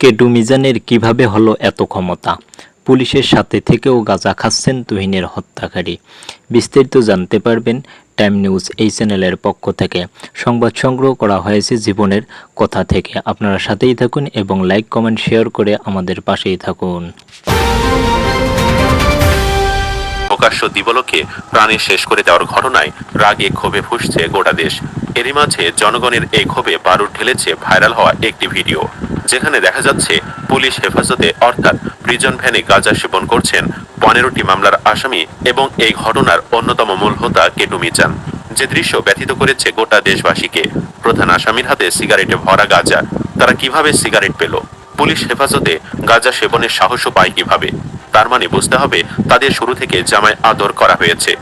কেডু মিজানের কীভাবে হলো এত ক্ষমতা? পুলিশের সাথে থেকেও গাঁজা খাচ্ছেন তুহিনের হত্যাকারী। বিস্তারিত জানতে পারবেন টাইম নিউজ এই চ্যানেলের পক্ষ থেকে। সংবাদ সংগ্রহ করা হয়েছে জীবনের কথা থেকে। আপনারা সাথেই থাকুন এবং লাইক, কমেন্ট, শেয়ার করে আমাদের পাশেই থাকুন। প্রকাশ্য দিবলকে প্রাণে শেষ করে দেওয়ার ঘটনায় রাগে ক্ষোভে ফুসছে গোটা দেশ। এরই মাঝে জনগণের এই ক্ষোভে বারুদ ঢেলেছে ভাইরাল হওয়া একটি ভিডিও। যেখানে দেখা যাচ্ছে পুলিশ হেফাজতে, অর্থাৎ প্রিজন ভ্যানে গাঁজা সেবন করছেন পনেরোটি মামলার আসামি এবং এই ঘটনার অন্যতম মূল হোতা কেটু মিজান। যে দৃশ্য ব্যথিত করেছে গোটা দেশবাসীকে, প্রধান আসামির হাতে সিগারেটে ভরা গাঁজা, তারা কীভাবে সিগারেট পেল? পুলিশ হেফাজতে গাঁজা সেবনের সাহসও পায় কীভাবে? তার মানে বুঝতে হবে তাদের শুরু থেকে জামায় আদর করা হয়েছে।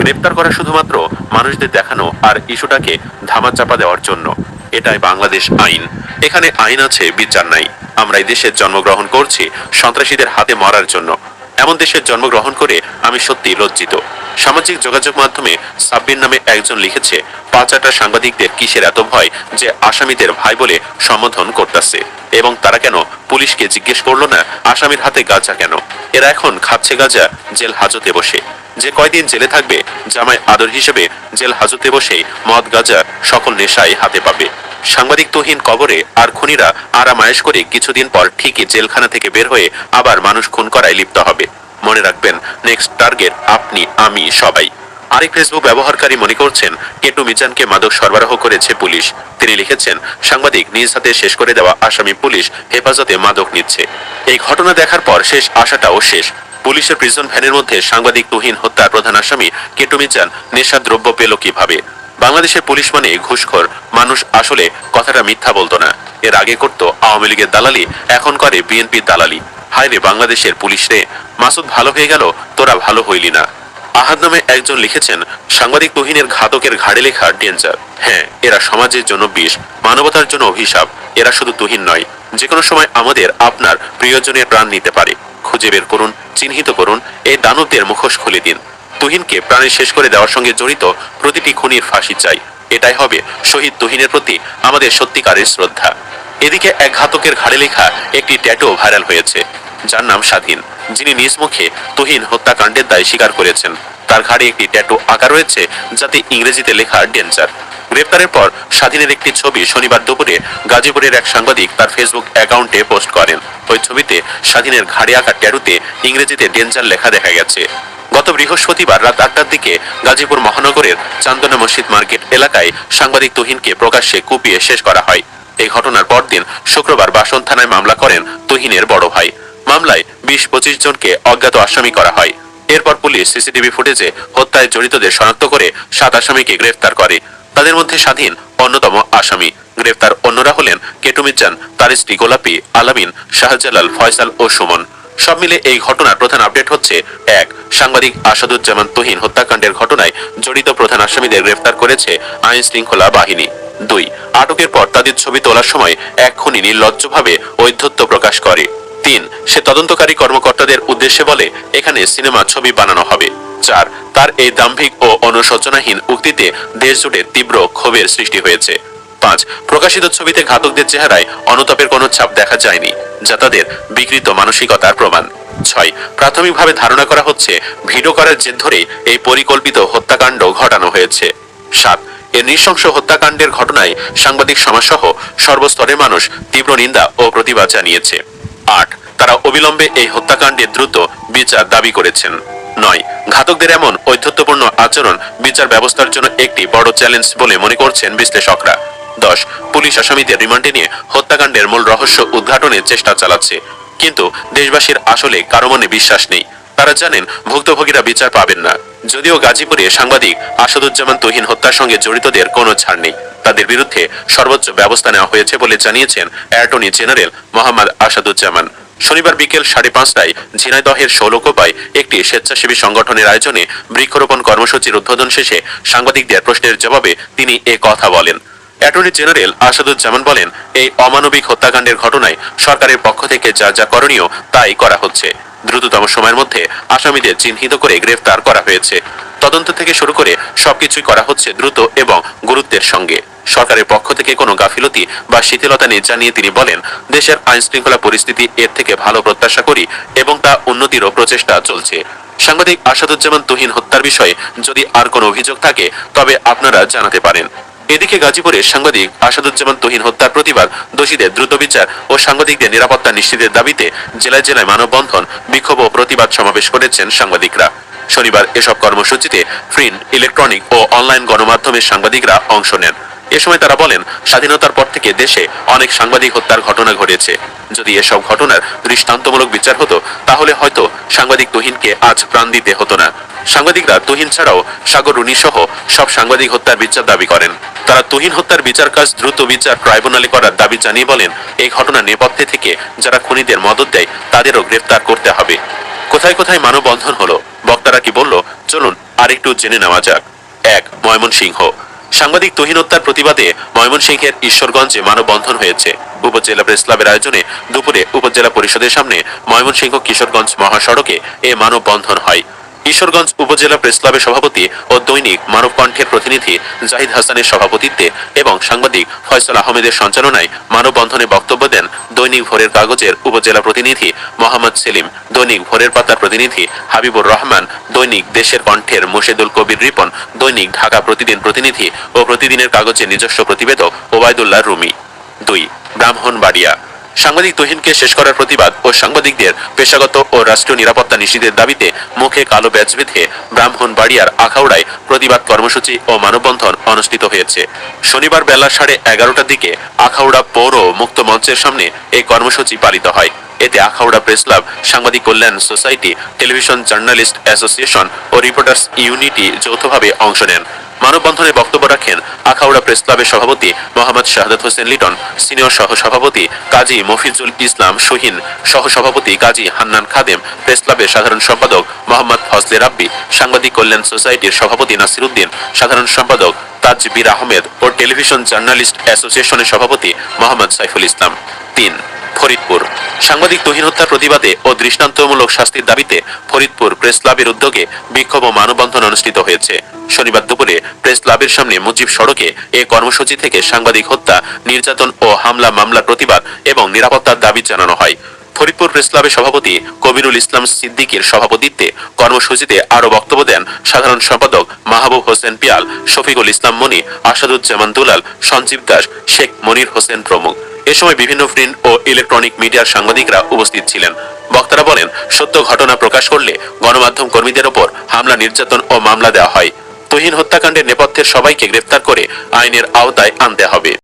গ্রেপ্তার করা শুধুমাত্র মানুষদের দেখানো আর ইস্যুটাকে ধামাচাপা দেওয়ার জন্য। এটাই বাংলাদেশ আইন। এখানে আইন আছে, বিচার নাই। আমরা এই দেশে জন্মগ্রহণ করছি সন্ত্রাসীদের হাতে মরার জন্য। এমন দেশে জন্মগ্রহণ করে আমি সত্যি লজ্জিত। সামাজিক যোগাযোগ মাধ্যমে সাব্বির নামে একজন লিখেছে পাঁচাটা সাংবাদিকদের কিসের এত ভয় যে আসামিদের ভাই বলে সম্বোধন করতেছে? এবং তারা কেন পুলিশকে জিজ্ঞেস করল না, আসামির হাতে গাঁজা কেন? এরা এখন খাচ্ছে গাঁজা, জেল হাজতে বসে। যে কয়দিন জেলে থাকবে, জামাই আদর হিসেবে জেল হাজতে বসেই মদ গাঁজা সকল নেশাই হাতে পাবে। সাংবাদিক তুহিন কবরে আর খুনিরা আরামায়েশ করে কিছুদিন পর ঠিকই জেলখানা থেকে বের হয়ে আবার মানুষ খুন করায় লিপ্ত হবে। মনে রাখবেন নেক্সট টার্গেট আপনি, আমি, সবাই। আরেক ফেসবুক ব্যবহারকারী মনে করছেন, কেটু মিজানকে মাদক সরবরাহ করেছে পুলিশ। তিনি লিখেছেন, সাংবাদিক নিজ হাতে শেষ করে দেওয়া আসামি পুলিশ হেফাজতে মাদক নিচ্ছে। এই ঘটনা দেখার পর শেষ আশাটাও শেষ। পুলিশের প্রিজন ভ্যানের মধ্যে সাংবাদিক তুহিন হত্যার প্রধান আসামি কেটু মিজান নেশা দ্রব্য পেল কীভাবে? বাংলাদেশের পুলিশ মানে ঘুষখোর। মানুষ আসলে কথাটা মিথ্যা বলতো না। এর আগে করতো আওয়ামী লীগের দালালি, এখন করে বিএনপির দালালি। হায় রে বাংলাদেশের পুলিশ রে, মাসুদ ভালো হয়ে গেল, তোরা ভালো হইলি না। আহাদ নামে একজন লিখেছেন, সাংবাদিক তুহিনের ঘাতকের ঘাড়ে লেখা ডেঞ্জার। হ্যাঁ এরা সমাজের জন্য বিষ, মানবতার জন্য অভিশাপ, এরা শুধু তুহিন নয়। যে কোনো সময় আমাদের আপনার প্রিয়জনের প্রাণ নিতে পারে। খুঁজে বের করুন, চিহ্নিত করুন এই দানবদের মুখোশ খুলে দিন। তুহিনকে প্রাণে শেষ করে দেওয়ার সঙ্গে জড়িত প্রতিটি খুনির ফাঁসি চাই। এটাই হবে শহীদ তুহিনের প্রতি আমাদের সত্যিকারের শ্রদ্ধা। এদিকে এক ঘাতকের ঘাড়ে লেখা একটি ট্যাটু ভাইরাল হয়েছে, যার নাম স্বাধীন, যিনি নিজ মুখে তুহিন হত্যাকাণ্ডের দায় স্বীকার করেছেন। তার ঘাড়ে একটি ট্যাটু আঁকা রয়েছে, যাতে ইংরেজিতে লেখা ডেঞ্জার। গ্রেপ্তারের পর স্বাধীনের একটি ছবি শনিবার দুপুরে গাজীপুরের এক সাংবাদিক তার ফেসবুক অ্যাকাউন্টে পোস্ট করেন। ওই ছবিতে স্বাধীনের ঘাড়ে আঁকা ট্যাটুতে ইংরেজিতে ডেঞ্জার লেখা দেখা গেছে। গত বৃহস্পতিবার রাত আটটার দিকে গাজীপুর মহানগরের চান্দনা মসজিদ মার্কেট এলাকায় সাংবাদিক তুহিনকে প্রকাশ্যে কুপিয়ে শেষ করা হয়। এই ঘটনার পরদিন শুক্রবার বাসন থানায় মামলা করেন তুহিনের বড় ভাই। মামলায় বিশ পঁচিশ জনকে অজ্ঞাত আসামি করা হয়। এরপর পুলিশ সিসিটিভি ফুটেজে হত্যায় জড়িতদের শনাক্ত করে সাত আসামিকে গ্রেফতার করে। তাদের মধ্যে স্বাধীন অন্যতম আসামি। গ্রেফতার অন্যরা হলেন কেটুমিজান তার স্ত্রী গোলাপি, আলামিন, শাহজালাল, ফয়সাল ও সুমন। সব মিলে এই ঘটনার প্রধান আপডেট হচ্ছে, এক, সাংবাদিক আসাদুজ্জামান তুহিন হত্যাকাণ্ডের ঘটনায় জড়িত প্রধান আসামিদের গ্রেফতার করেছে আইন শৃঙ্খলা বাহিনী। দুই, আটকের পর তাদের ছবি তোলার সময় এক খুনি নির্লজ্জভাবে ঔদ্ধত্য প্রকাশ করে। তিন, সে তদন্তকারী কর্মকর্তাদের উদ্দেশ্যে বলে, এখানে সিনেমা ছবি বানানো হবে। চার, তার এই দাম্ভিক ও অনুশোচনাহীন উক্তিতে দেশ জুড়ে তীব্র ক্ষোভের সৃষ্টি হয়েছে। পাঁচ, প্রকাশিত ছবিতে ঘাতকদের চেহারায় অনুতাপের কোনো ছাপ দেখা যায়নি, যা তাদের বিকৃত মানসিকতার প্রমাণ। ছয়, প্রাথমিকভাবে ধারণা করা হচ্ছে, ভিডিও করার জের ধরেই এই পরিকল্পিত হত্যাকাণ্ড ঘটানো হয়েছে। সাত এর নৃশংস হত্যাকাণ্ডের ঘটনায় সাংবাদিক সমাজসহ সর্বস্তরের মানুষ তীব্র নিন্দা ও প্রতিবাদ জানিয়েছে। আট। তারা অবিলম্বে এই হত্যাকাণ্ডে দ্রুত বিচার দাবি করেছেন। নয়। ঘাতকদের এমন ঔদ্ধত্যপূর্ণ আচরণ বিচার ব্যবস্থার জন্য একটি বড় চ্যালেঞ্জ বলে মনে করছেন বিশ্লেষকরা। দশ। পুলিশ আসামিদের রিমান্ডে নিয়ে হত্যাকাণ্ডের মূল রহস্য উদ্ঘাটনের চেষ্টা চালাচ্ছে। কিন্তু দেশবাসীর আসলে কারও মনে বিশ্বাস নেই। তারা জানেন ভুক্তভোগীরা বিচার পাবেন না। যদিও গাজীপুরে সাংবাদিক আসাদুজ্জামান তুহিন হত্যার সঙ্গে জড়িতদের কোনো ছাড় নেই। তাদের বিরুদ্ধে সর্বোচ্চ ব্যবস্থা নেওয়া হয়েছে বলে জানিয়েছেন অ্যাটর্নি জেনারেল মোহাম্মদ আসাদুজ্জামান। শনিবার বিকেল সাড়ে পাঁচটায় ঝিনাইদহের ষোলকোপায় একটি স্বেচ্ছাসেবী সংগঠনের আয়োজনে বৃক্ষরোপণ কর্মসূচির উদ্বোধন শেষে সাংবাদিকদের প্রশ্নের জবাবে তিনি এ কথা বলেন। অ্যাটর্নি জেনারেল আসাদুজ্জামান বলেন, এই অমানবিক হত্যাকাণ্ডের ঘটনায় সরকারের পক্ষ থেকে যা যা করণীয় তাই করা হচ্ছে। দ্রুততম সময়ের মধ্যে আসামিদের চিহ্নিত করে গ্রেফতার করা হয়েছে। তদন্ত থেকে শুরু করে সবকিছুই করা হচ্ছে দ্রুত এবং গুরুত্বের সঙ্গে। সরকারের পক্ষ থেকে কোনো গাফিলতি বা শিথিলতা নেই জানিয়ে তিনি বলেন, দেশের আইন শৃঙ্খলা পরিস্থিতি এর থেকে ভালো প্রত্যাশা করি এবং তা উন্নতিরও প্রচেষ্টা চলছে। সাংবাদিক আসাদুজ্জামান তুহিন হত্যার বিষয়ে যদি আর কোনো অভিযোগ থাকে, তবে আপনারা জানাতে পারেন। এদিকে গাজীপুরে সাংবাদিক আসাদুজ্জামান তুহিন হত্যার প্রতিবাদ, দোষীদের দ্রুত বিচার ও সাংবাদিকদের নিরাপত্তা নিশ্চিতের দাবিতে জেলায় জেলায় মানববন্ধন, বিক্ষোভ ও প্রতিবাদ সমাবেশ করেছেন সাংবাদিকরা। শনিবার এসব কর্মসূচিতে প্রিন্ট, ইলেকট্রনিক ও অনলাইন গণমাধ্যমের সাংবাদিকরা অংশ নেন। এ সময় তারা বলেন, স্বাধীনতার পর থেকে দেশে অনেক সাংবাদিক হত্যার ঘটনা ঘটেছে। যদি এসব ঘটনার দৃষ্টান্তমূলক বিচার হতো, তাহলে হয়তো সাংবাদিক তুহিনকে আজ প্রাণ দিতে হতো না। সাংবাদিকরা তুহিন ছাড়াও সাগর রুনি সহ সব সাংবাদিক হত্যার বিচার দাবি করেন। তারা তুহিন হত্যার বিচার কাজ দ্রুত বিচার ট্রাইব্যুনালে করার দাবি জানিয়ে বলেন, এই ঘটনার নেপথ্যে থেকে যারা খুনিদের মদত দেয়, তাদেরও গ্রেফতার করতে হবে। কোথায় কোথায় মানববন্ধন হলো? বক্তারা কি বলল? চলুন আরেকটু জেনে নেওয়া যাক। এক, ময়মনসিংহ। সাংবাদিক তহিন হত্যার প্রতিবাদে ময়মনসিংহের ঈশ্বরগঞ্জে মানববন্ধন হয়েছে। উপজেলা প্রেস ক্লাবের আয়োজনে দুপুরে উপজেলা পরিষদের সামনে ময়মনসিংহ কিশোরগঞ্জ মহাসড়কে এ মানববন্ধন হয়। ঈশ্বরগঞ্জ উপজেলা প্রেস ক্লাবের সভাপতি ও দৈনিক মানব কণ্ঠের প্রতিনিধি জাহিদ হাসানের সভাপতিত্বে এবং সাংবাদিক ফয়সাল আহমেদের সঞ্চালনায় মানববন্ধনে বক্তব্য দেন দৈনিক ভোরের কাগজের উপজেলা প্রতিনিধি মোহাম্মদ সেলিম, দৈনিক ভোরের পাতার প্রতিনিধি হাবিবুর রহমান, দৈনিক দেশের কণ্ঠের মুর্শেদুল কবির রিপন, দৈনিক ঢাকা প্রতিদিন প্রতিনিধি ও প্রতিদিনের কাগজের নিজস্ব প্রতিবেদক ওবায়দুল্লাহ রুমি। দুই, ব্রাহ্মণবাড়িয়া। সাংবাদিক তুহিনকে শেষ করার প্রতিবাদ ও সাংবাদিকদের পেশাগত ও রাষ্ট্রীয় নিরাপত্তা নিশ্চিতের দাবিতে মুখে কালো ব্যাচ বেঁধে ব্রাহ্মণবাড়িয়ার আখাউড়ায় প্রতিবাদ কর্মসূচি ও মানববন্ধন অনুষ্ঠিত হয়েছে। শনিবার বেলা সাড়ে এগারোটার দিকে আখাউড়া পৌর মুক্ত মঞ্চের সামনে এই কর্মসূচি পালিত হয়। এতে আখাউড়া প্রেস ক্লাব, সাংবাদিক কল্যাণ সোসাইটি, টেলিভিশন জার্নালিস্ট অ্যাসোসিয়েশন ও রিপোর্টার্স ইউনিটি যৌথভাবে অংশ নেন। মানববন্ধনে বক্তব্য রাখেন আখাউড়া প্রেস ক্লাবের সভাপতি মোহাম্মদ শাহাদাত হোসেন লিটন, সিনিয়র সহ সভাপতি কাজী মফিজুল ইসলাম শহীন সহ সভাপতি কাজী হান্নান খাদেম, প্রেস ক্লাবের সাধারণ সম্পাদক মোহাম্মদ ফজলে রাব্বি, সাংবাদিক কল্যাণ সোসাইটির সভাপতি নাসির উদ্দিন, সাধারণ সম্পাদক তাজবির আহমেদ ও টেলিভিশন জার্নালিস্ট অ্যাসোসিয়েশনের সভাপতি মোহাম্মদ সাইফুল ইসলাম। তিন ফরিদপুর। সাংবাদিক তুহিন হত্যার প্রতিবাদে ও দৃষ্টান্তমূলক শাস্তির দাবিতে ফরিদপুর প্রেস ক্লাবের উদ্যোগে বিক্ষোভ ও মানববন্ধন অনুষ্ঠিত হয়েছে। শনিবার দুপুরে প্রেস ক্লাবের সামনে মুজিব সড়কে এ কর্মসূচি থেকে সাংবাদিক হত্যা, নির্যাতন ও হামলা মামলার প্রতিবাদ এবং নিরাপত্তার দাবি জানানো হয়। ফরিদপুর প্রেস ক্লাবের সভাপতি কবিরুল ইসলাম সিদ্দিকীর সভাপতিত্বে কর্মসূচিতে আরও বক্তব্য দেন সাধারণ সম্পাদক মাহবুব হোসেন পিয়াল, শফিকুল ইসলাম মনি, আসাদুজ্জামান দুলাল, সঞ্জীব দাস, শেখ মনির হোসেন প্রমুখ। এ সময় বিভিন্ন প্রিন্ট ও ইলেকট্রনিক মিডিয়ার সাংবাদিকরা উপস্থিত ছিলেন। বক্তারা বলেন, সত্য ঘটনা প্রকাশ করলে গণমাধ্যম কর্মীদের ওপর হামলা, নির্যাতন ও মামলা দেওয়া হয়। তুহিন হত্যাকাণ্ডের নেপথ্যের সবাইকে গ্রেফতার করে আইনের আওতায় আনতে হবে।